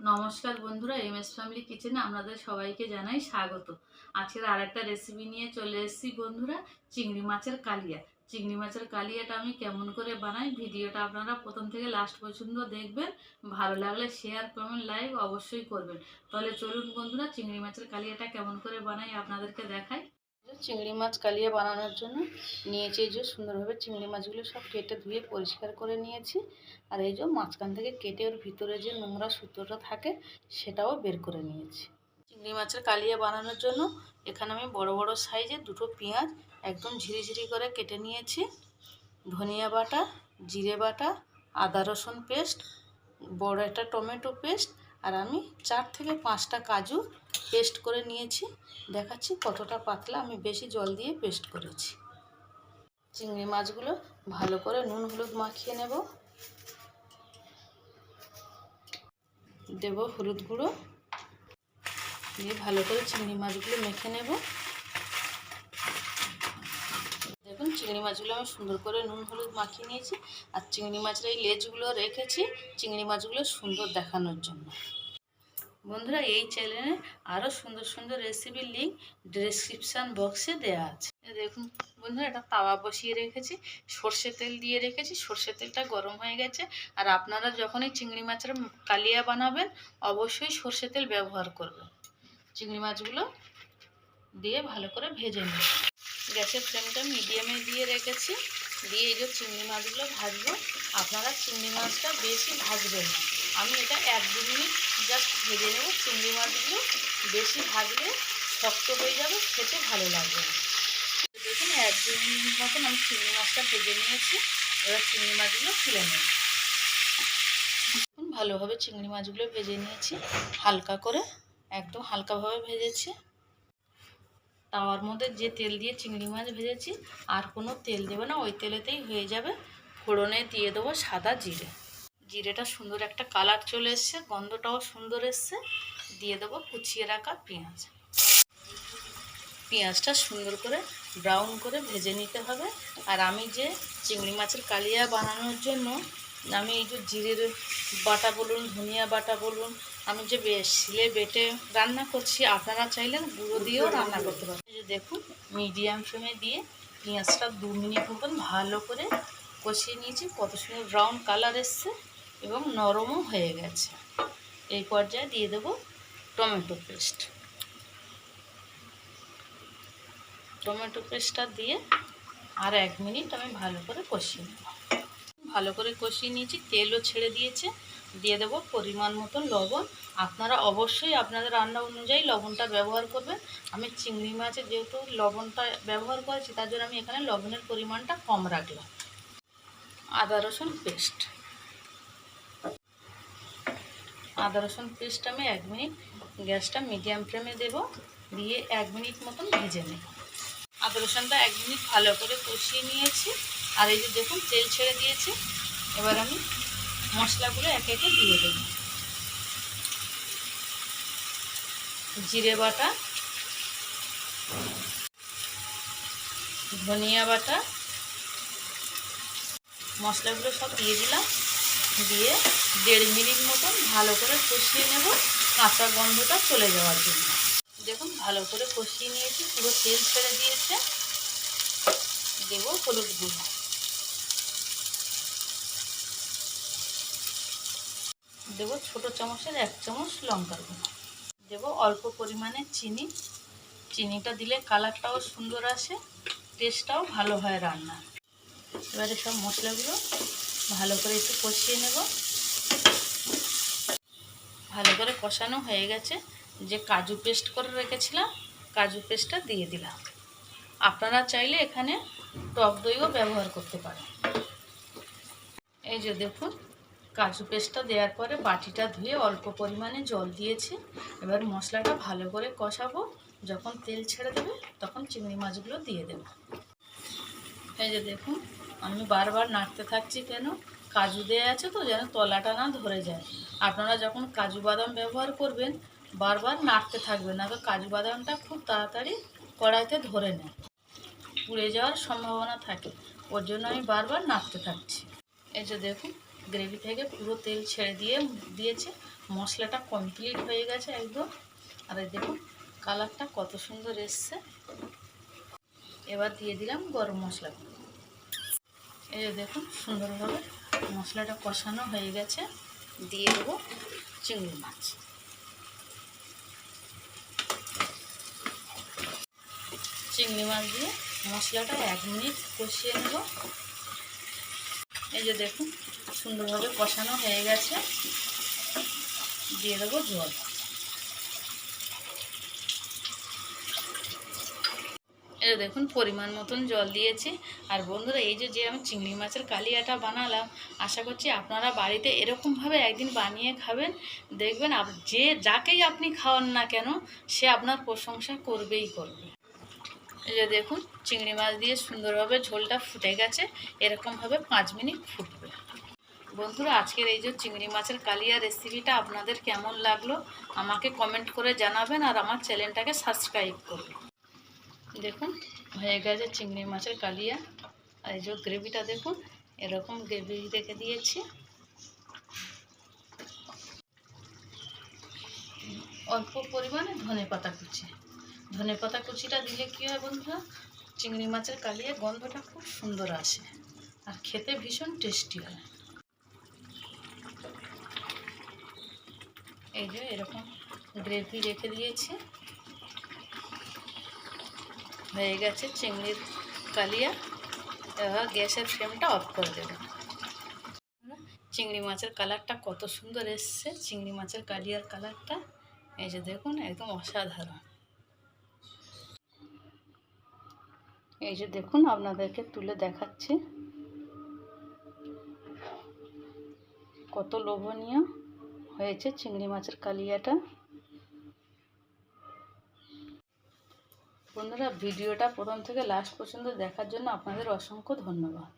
নমস্কার বন্ধুরা M S family কিচেনে আপনাদের সবাইকে জানাই স্বাগত। আজকের আর একটা রেসিপি নিয়ে চলে এসেছি বন্ধুরা, চিংড়ি মাছের কালিয়া। চিংড়ি মাছের কালিয়াটা আমি কেমন করে বানাই ভিডিওটা আপনারা প্রথম থেকে লাস্ট পর্যন্ত দেখবেন। ভালো লাগলে শেয়ার কমেন্ট লাইক অবশ্যই করবেন। তাহলে চলুন বন্ধুরা, চিংড়ি মাছের কালিয়াটা কেমন করে বানাই আপনাদেরকে দেখাই। চিংড়ি মাছ কালিয়া বানানোর জন্য নিয়েছি এই যে সুন্দরভাবে চিংড়ি মাছগুলো সব কেটে ধুয়ে পরিষ্কার করে নিয়েছি। আর এই যে মাঝখান থেকে কেটে ওর ভিতরে যে নোংরা সুতোটা থাকে, সেটাও বের করে নিয়েছি। চিংড়ি মাছের কালিয়া বানানোর জন্য এখানে আমি বড় বড় সাইজে দুটো পেঁয়াজ একদম ঝিরিঝিরি করে কেটে নিয়েছি। ধনিয়া বাটা, জিরে বাটা, আদা রসুন পেস্ট, বড় একটা টমেটো পেস্ট আর আমি চার থেকে পাঁচটা কাজু পেস্ট করে নিয়েছি। দেখাচ্ছি কতটা পাতলা। আমি বেশি জল দিয়ে পেস্ট করেছি। চিংড়ি মাছগুলো ভালো করে নুন হলুদ মাখিয়ে নেব। দেব হলুদ গুঁড়ো। দিয়ে ভালো করে চিংড়ি মাছগুলো মেখে নেব দেখুন চিংড়ি মাছগুলো আমি সুন্দর করে নুন হলুদ মাখিয়ে নিয়েছি আর চিংড়ি মাছের এই লেজগুলো রেখেছি চিংড়ি মাছগুলো সুন্দর দেখানোর জন্য। বন্ধুরা, এই চ্যানেলে আরও সুন্দর সুন্দর রেসিপির লিঙ্ক ডেসক্রিপশান বক্সে দেওয়া আছে। দেখুন, বন্ধুরা একটা তাওয়া বসিয়ে রেখেছি, সর্ষে তেল দিয়ে রেখেছি, সর্ষে তেলটা গরম হয়ে গেছে। আর আপনারা যখনই চিংড়ি মাছের কালিয়া বানাবেন, অবশ্যই সর্ষে তেল ব্যবহার করবেন। চিংড়ি মাছগুলো দিয়ে ভালো করে ভেজে নেব গ্যাসের ফ্লেমটা মিডিয়ামে দিয়ে রেখেছি। দিয়ে এই যে চিংড়ি মাছগুলো ভাজবো। আপনারা চিংড়ি মাছটা বেশি ভাজবেন না। আমি এটা এক দু মিনিট জাস্ট ভেজে নেব। চিংড়ি মাছগুলো বেশি ভাজলে শক্ত হয়ে যাবে, খেতে ভালো লাগবে দেখুন, এক দু মিনিট মতন আমি চিংড়ি মাছটা ভেজে নিয়েছি। এবার চিংড়ি মাছগুলো তুলে নেব। ভালোভাবে চিংড়ি মাছগুলো ভেজে নিয়েছি। হালকা করে, একদম হালকাভাবে ভেজেছি। তাওয়ার মধ্যে যে তেল দিয়ে চিংড়ি মাছ ভেজেছি, আর কোনো তেল দেবে না, ওই তেলেতেই হয়ে যাবে। ফোড়নে দিয়ে দেবো সাদা জিরে। জিরেটা সুন্দর একটা কালার চলে এসছে, গন্ধটাও সুন্দর এসছে। দিয়ে দেবো কুচিয়ে রাখা পেঁয়াজ। পেঁয়াজটা সুন্দর করে ব্রাউন করে ভেজে নিতে হবে। আর আমি যে চিংড়ি মাছের কালিয়া বানানোর জন্য, আমি এই যে জিরের বাটা বলুন, ধনিয়া বাটা বলুন আমি যে শিলে বেটে রান্না করছি, আপনারা চাইলেন গুঁড়ো দিয়েও রান্না করতে পারেন। যে দেখুন, মিডিয়াম ফ্লেমে দিয়ে পেঁয়াজটা দু মিনিট মতন ভালো করে কষিয়ে নিয়েছি। কত সুন্দর ব্রাউন কালার এসছে এবং নরমও হয়ে গেছে। এই পর্যায়ে দিয়ে দেবো টমেটো পেস্ট। টমেটো পেস্টটা দিয়ে আর এক মিনিট আমি ভালো করে কষিয়ে নেব। ভালো করে কষিয়ে নিয়েছি, তেলও ছেড়ে দিয়েছে। দিয়ে দেবো পরিমাণ মতো লবণ। আপনারা অবশ্যই আপনাদের রান্না অনুযায়ী লবণটা ব্যবহার করবেন। আমি চিংড়ি মাছে যেহেতু লবণটা ব্যবহার করেছি, তার জন্য আমি এখানে লবণের পরিমাণটা কম রাখলাম। আদা রসুন পেস্ট। আদা রসুন পেস্ট আমি এক মিনিট গ্যাসটা মিডিয়াম ফ্লেমে দেব, দিয়ে এক মিনিট মতন ভেজে নেব। আদা রসুনটা এক মিনিট ভালো করে কষিয়ে নিয়েছি। আর এই যে দেখুন, তেল ছেড়ে দিয়েছে। এবার আমি মশলাগুলো একে একে দিয়ে দেব। জিরে বাটা, ধনিয়া বাটা, মশলাগুলো সব দিয়ে দিলাম। দিয়ে দেড় মিনিট মতন ভালো করে কষিয়ে নেব। কাঁচা গন্ধটা চলে যাওয়ার জন্য। দেখুন, ভালো করে কষিয়ে নিয়েছি, পুরো তেল ছেড়ে দিয়েছে। দেব হলুদ গুঁড়ো। দেবো ছোটো চামচের এক চামচ লঙ্কার গুঁড়ো। দেবো অল্প পরিমাণে চিনি। চিনিটা দিলে কালারটাও সুন্দর আসে, টেস্টটাও ভালো হয় রান্না। এবারে সব মশলাগুলো ভালো করে একটু কষিয়ে নেব। ভালো করে কষানো হয়ে গেছে। যে কাজু পেস্ট করে রেখেছিলাম, কাজু পেস্টটা দিয়ে দিলাম। আপনারা চাইলে এখানে টক দইও ব্যবহার করতে পারেন। এই যে দেখুন কাজু পেস্টটা দেওয়ার পরে বাটিটা ধুয়ে অল্প পরিমাণে জল দিয়েছি। এবার মশলাটা ভালো করে কষাবো। যখন তেল ছেড়ে দেবে, তখন চিংড়ি মাছগুলো দিয়ে দেবো। এই যে দেখুন, আমি বারবার নাড়তে থাকছি কেন? কাজু দেওয়া আছে তো, যেন তলাটা না ধরে যায়। আপনারা যখন কাজু বাদাম ব্যবহার করবেন, বারবার নাড়তে থাকবেন না তো কাজু বাদামটা খুব তাড়াতাড়ি কড়াইতে ধরে নেয়। পুড়ে যাওয়ার সম্ভাবনা থাকে। ওর জন্য আমি বারবার নাড়তে থাকছি। এই যে দেখুন গ্রেভি থেকে পুরো তেল ছেড়ে দিয়ে দিয়েছে। মশলাটা কমপ্লিট হয়ে গেছে একদম। আর দেখুন কালারটা কত সুন্দর এসছে। এবার দিয়ে দিলাম গরম মশলা। এই যে দেখুন, সুন্দরভাবে মশলাটা কষানো হয়ে গেছে। দিয়ে দেবো চিংড়ি মাছ। চিংড়ি মাছ দিয়ে মশলাটা এক মিনিট কষিয়ে নেব। এই যে দেখুন সুন্দরভাবে কষানো হয়ে গেছে। দিয়ে দেবো জল। এই দেখুন, পরিমাণ মতন জল দিয়েছি। আর বন্ধুরা, এই যে যে আমি চিংড়ি মাছের কালিয়াটা বানালাম, আশা করছি আপনারা বাড়িতে এরকমভাবে একদিন বানিয়ে খাবেন। দেখবেন আপ, যে যাকেই আপনি খাওয়ান না কেন, সে আপনার প্রশংসা করবেই করবে। এই যে দেখুন, চিংড়ি মাছ দিয়ে সুন্দরভাবে ঝোলটা ফুটে গেছে। এরকমভাবে পাঁচ মিনিট ফুটবে। বন্ধুরা, আজকের এই যে চিংড়ি মাছের কালিয়া রেসিপিটা আপনাদের কেমন লাগল আমাকে কমেন্ট করে জানাবেন আর আমার চ্যানেলটাকে সাবস্ক্রাইব করবেন। দেখুন, হয়ে গেছে চিংড়ি মাছের কালিয়া। আর এই যে গ্রেভিটা দেখুন, এরকম গ্রেভি রেখে দিয়েছি। অল্প পরিমাণে ধনে পাতা কুচি। ধনে পাতা কুচিটা দিলে কী হয় বন্ধুরা, চিংড়ি মাছের কালিয়া গন্ধটা খুব সুন্দর আসে আর খেতে ভীষণ টেস্টি হয়। এই যে এরকম গ্রেভি রেখে দিয়েছি। হয়ে গেছে চিংড়ির কালিয়া। এবার গ্যাসের ফ্লেমটা অফ করে দেবে। চিংড়ি মাছের কালারটা কত সুন্দর এসছে। চিংড়ি মাছের কালিয়ার কালারটা। এই যে দেখুন, একদম অসাধারণ। এই যে দেখুন, আপনাদেরকে তুলে দেখাচ্ছি। কত লোভনীয়। হয়েছে চিংড়ি মাছের কালিয়াটা। বন্ধুরা, ভিডিওটা প্রথম থেকে লাস্ট পর্যন্ত দেখার জন্য আপনাদের অসংখ্য ধন্যবাদ।